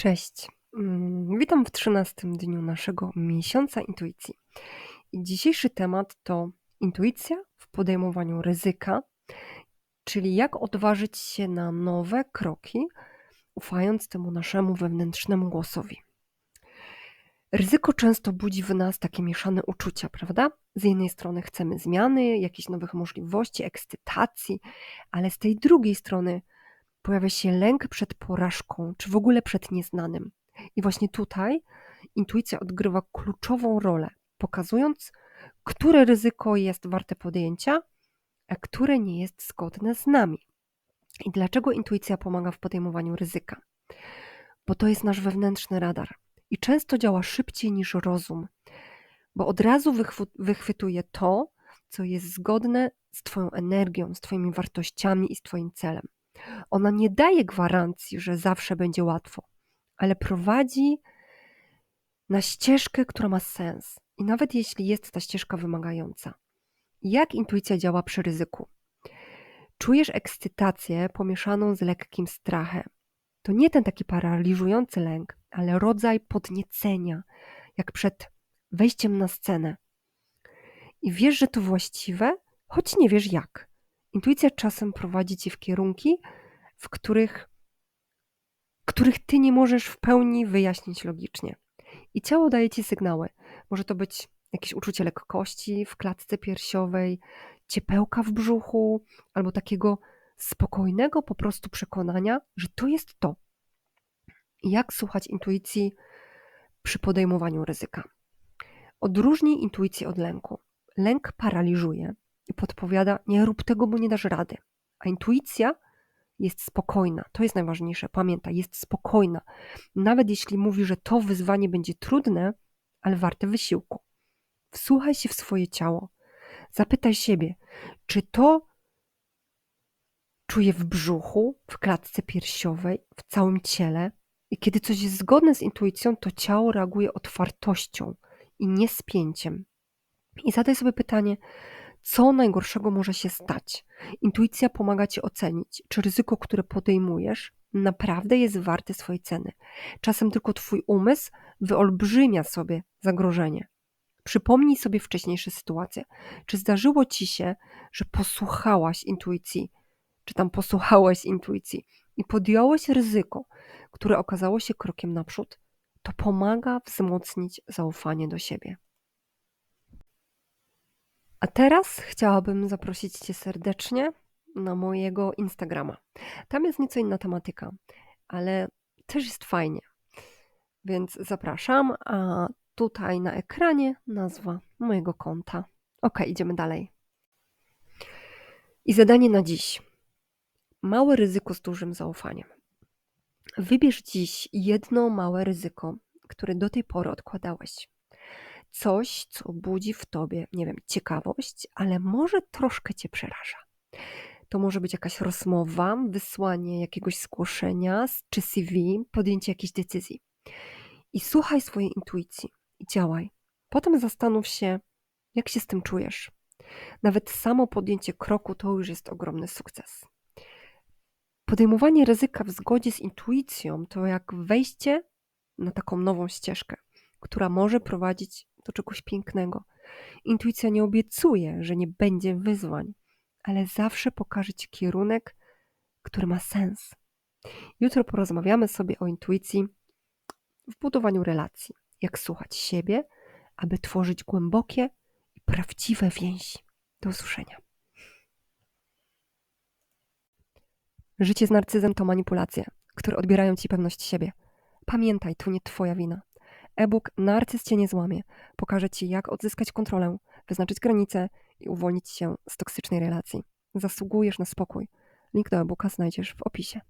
Cześć. Mm, Witam w 13 dniu naszego miesiąca intuicji. Dzisiejszy temat to intuicja w podejmowaniu ryzyka, czyli jak odważyć się na nowe kroki, ufając temu naszemu wewnętrznemu głosowi. Ryzyko często budzi w nas takie mieszane uczucia, prawda? Z jednej strony chcemy zmiany, jakichś nowych możliwości, ekscytacji, ale z tej drugiej strony pojawia się lęk przed porażką, czy w ogóle przed nieznanym. I właśnie tutaj intuicja odgrywa kluczową rolę, pokazując, które ryzyko jest warte podjęcia, a które nie jest zgodne z nami. I dlaczego intuicja pomaga w podejmowaniu ryzyka? Bo to jest nasz wewnętrzny radar i często działa szybciej niż rozum, bo od razu wychwytuje to, co jest zgodne z Twoją energią, z Twoimi wartościami i z Twoim celem. Ona nie daje gwarancji, że zawsze będzie łatwo, ale prowadzi na ścieżkę, która ma sens. I nawet jeśli jest ta ścieżka wymagająca. Jak intuicja działa przy ryzyku? Czujesz ekscytację pomieszaną z lekkim strachem. To nie ten taki paraliżujący lęk, ale rodzaj podniecenia, jak przed wejściem na scenę. I wiesz, że to właściwe, choć nie wiesz jak. Intuicja czasem prowadzi cię w kierunki, w których, których ty nie możesz w pełni wyjaśnić logicznie. I ciało daje ci sygnały. Może to być jakieś uczucie lekkości w klatce piersiowej, ciepełka w brzuchu, albo takiego spokojnego po prostu przekonania, że to jest to. Jak słuchać intuicji przy podejmowaniu ryzyka? Odróżnij intuicję od lęku. Lęk paraliżuje i podpowiada: Nie rób tego, bo nie dasz rady. A intuicja jest spokojna. To jest najważniejsze. Pamiętaj, jest spokojna. Nawet jeśli mówi, że to wyzwanie będzie trudne, ale warte wysiłku. Wsłuchaj się w swoje ciało. Zapytaj siebie, czy to czuję w brzuchu, w klatce piersiowej, w całym ciele. I kiedy coś jest zgodne z intuicją, to ciało reaguje otwartością i nie spięciem. I zadaj sobie pytanie, co najgorszego może się stać. Intuicja pomaga ci ocenić, czy ryzyko, które podejmujesz, naprawdę jest warte swojej ceny. Czasem tylko twój umysł wyolbrzymia sobie zagrożenie. Przypomnij sobie wcześniejsze sytuacje. Czy zdarzyło ci się, że posłuchałaś intuicji, czy tam posłuchałeś intuicji i podjąłeś ryzyko, które okazało się krokiem naprzód? To pomaga wzmocnić zaufanie do siebie. A teraz chciałabym zaprosić Cię serdecznie na mojego Instagrama. Tam jest nieco inna tematyka, ale też jest fajnie. Więc zapraszam, a tutaj na ekranie nazwa mojego konta. Ok, idziemy dalej. I zadanie na dziś. Małe ryzyko z dużym zaufaniem. Wybierz dziś jedno małe ryzyko, które do tej pory odkładałeś coś, co budzi w tobie, nie wiem, ciekawość, ale może troszkę cię przeraża. To może być jakaś rozmowa, wysłanie jakiegoś zgłoszenia czy CV, podjęcie jakiejś decyzji. I słuchaj swojej intuicji i działaj. Potem zastanów się, jak się z tym czujesz. Nawet samo podjęcie kroku to już jest ogromny sukces. Podejmowanie ryzyka w zgodzie z intuicją to jak wejście na taką nową ścieżkę, która może prowadzić do czegoś pięknego. Intuicja nie obiecuje, że nie będzie wyzwań, ale zawsze pokaże ci kierunek, który ma sens. Jutro porozmawiamy sobie o intuicji w budowaniu relacji, jak słuchać siebie, aby tworzyć głębokie i prawdziwe więzi. Do usłyszenia. Życie z narcyzem to manipulacje, które odbierają ci pewność siebie. Pamiętaj, to nie twoja wina. E-book Narcyz cię nie złamie. Pokaże ci, jak odzyskać kontrolę, wyznaczyć granice i uwolnić się z toksycznej relacji. Zasługujesz na spokój. Link do e-booka znajdziesz w opisie.